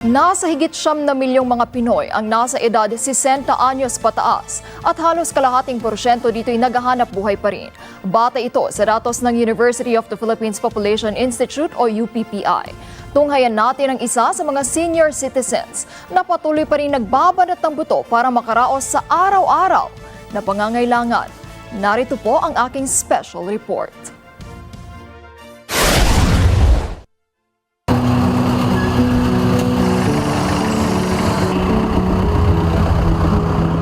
Nasa higit siyam na milyong mga Pinoy ang nasa edad 60 anyos pataas at halos kalahating porsyento dito'y naghahanap buhay pa rin. Bata ito sa datos ng University of the Philippines Population Institute o UPPI. Tunghayan natin ang isa sa mga senior citizens na patuloy pa rin nagbabanat ng buto para makaraos sa araw-araw na pangangailangan. Narito po ang aking special report.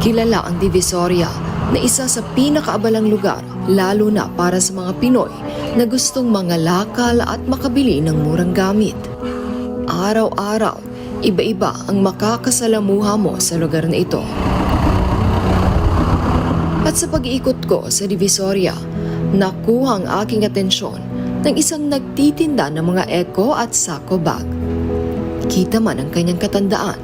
Kilala ang Divisoria na isa sa pinakaabalang lugar lalo na para sa mga Pinoy na gustong mangalakal at makabili ng murang gamit. Araw-araw, iba-iba ang makakasalamuha mo sa lugar na ito. At sa pag-iikot ko sa Divisoria, nakuha ang aking atensyon ng isang nagtitinda ng mga eco at sako bag. Kita man ang kanyang katandaan,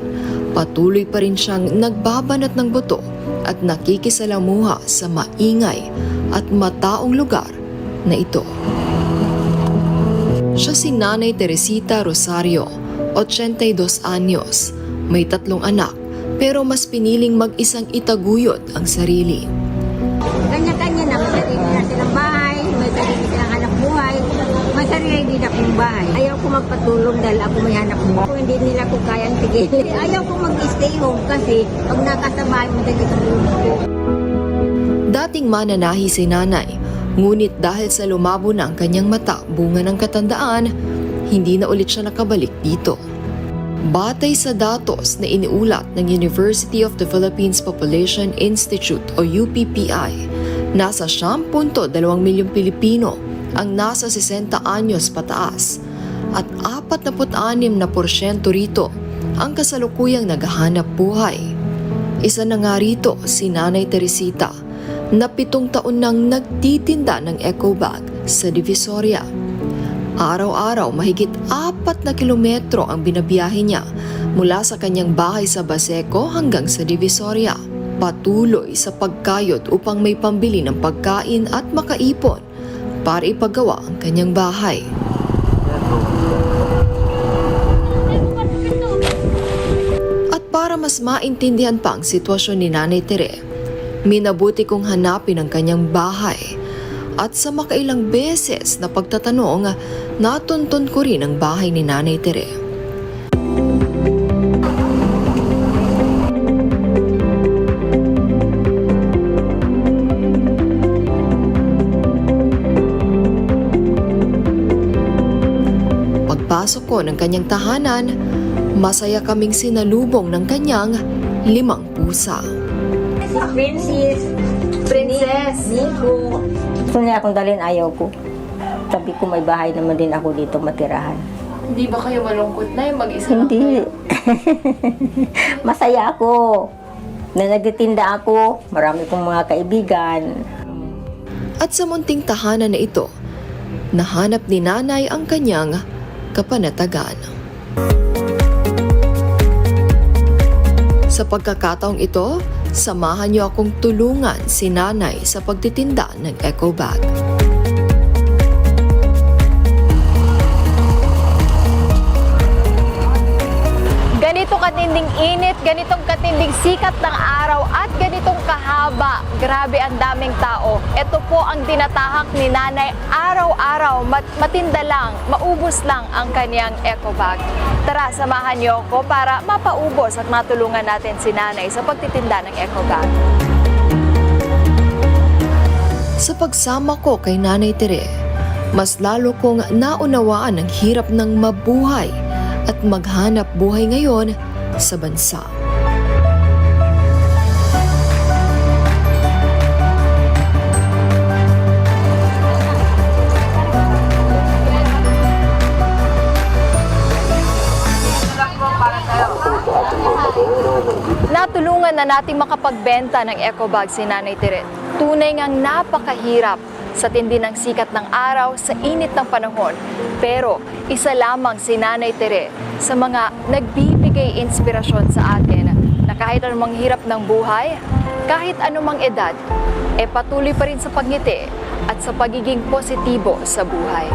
patuloy pa rin siyang nagbabanat ng buto at nakikisalamuha sa maingay at mataong lugar na ito. Siya si Nanay Teresita Rosario, 82 anyos, may tatlong anak pero mas piniling mag-isang itaguyod ang sarili. Kanya-kanya na, sarili na silang bahay, may sarili silang hanap buhay, may sarili din akong bahay. Ayaw ko magpatulong dahil ako may hanap buhay. Kung hindi nila ko kayang tigilin. Ayaw ko mag-stay home kasi pag nakasabahay, madali sa ko. Dating mananahi si nanay, ngunit dahil sa lumabo na ang kanyang mata bunga ng katandaan, hindi na ulit siya nakabalik dito. Batay sa datos na iniulat ng University of the Philippines Population Institute o UPPI, nasa 10.2 milyong Pilipino ang nasa 60 anyos pataas at 46 na porsyento rito ang kasalukuyang naghahanap buhay. Isa na nga rito si Nanay Teresita na pitong taon nang nagtitinda ng eco bag sa Divisoria. Araw-araw mahigit apat na kilometro ang binabiyahe niya mula sa kanyang bahay sa Baseco hanggang sa Divisoria. Patuloy sa pagkayod upang may pambili ng pagkain at makaipon para ipagawa ang kanyang bahay. At para mas maintindihan pa ang sitwasyon ni Nanay Tere, minabuti kong hanapin ang kanyang bahay. At sa makailang beses na pagtatanong, natuntun ko rin ang bahay ni Nanay Tere. Pagpasok ko ng kanyang tahanan, masaya kaming sinalubong ng kanyang limang pusa. Si Princess, Princess, Nico. Gusto niya akong dalhin, ayaw ko. Sabi ko may bahay naman din ako dito matirahan. Hindi ba kayo malungkot na yung mag-isa Hindi. Masaya ako. Na nagtitinda ako, marami kong mga kaibigan. At sa munting tahanan na ito, nahanap ni nanay ang kanyang kapanatagan. Sa pagkakataong ito, samahan niyo akong tulungan si nanay sa pagtitinda ng eco bag. Init, ganitong katinding sikat ng araw at ganitong kahaba. Grabe ang daming tao. Ito po ang tinatahak ni nanay araw-araw. Mat- matinda lang, maubos lang ang kanyang eco bag. Tara, samahan niyo ako para mapaubos at matulungan natin si nanay sa pagtitinda ng eco bag. Sa pagsama ko kay Nanay Tere, mas lalo kong naunawaan ang hirap ng mabuhay at maghanap buhay ngayon sa bansa. Natulungan na nating makapagbenta ng eco bag si Nanay Tiret. Tunay ngang napakahirap sa tindi ng sikat ng araw sa init ng panahon. Pero isa lamang si Nanay Tere sa mga nagbibigay inspirasyon sa atin na kahit anumang hirap ng buhay, kahit anumang edad, e patuloy pa rin sa pagngiti at sa pagiging positibo sa buhay.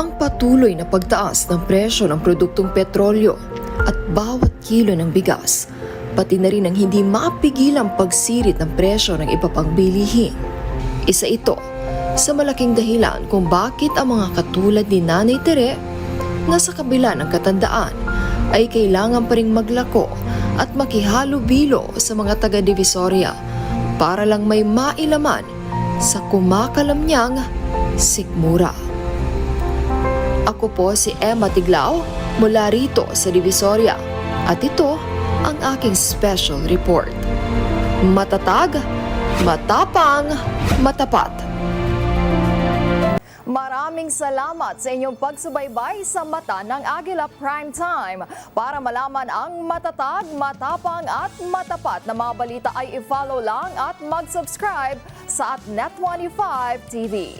Ang patuloy na pagtaas ng presyo ng produktong petrolyo at bawat kilo ng bigas, pati na rin ang hindi mapigilang pagsirit ng presyo ng iba pang bilihin. Isa ito sa malaking dahilan kung bakit ang mga katulad ni Nanay Tere na sa kabila ng katandaan ay kailangan pa ring maglako at makihalubilo sa mga taga-Divisoria para lang may mailaman sa kumakalam niyang sikmura. Ako po si Emma Tiglao mula rito sa Divisoria at ito ang aking special report. Matatag, matapang, matapat. Maraming salamat sa inyong pagsubaybay sa mata ng Agila Prime Time. Para malaman ang matatag, matapang at matapat na mga balita ay i-follow lang at mag-subscribe sa at Net25 TV.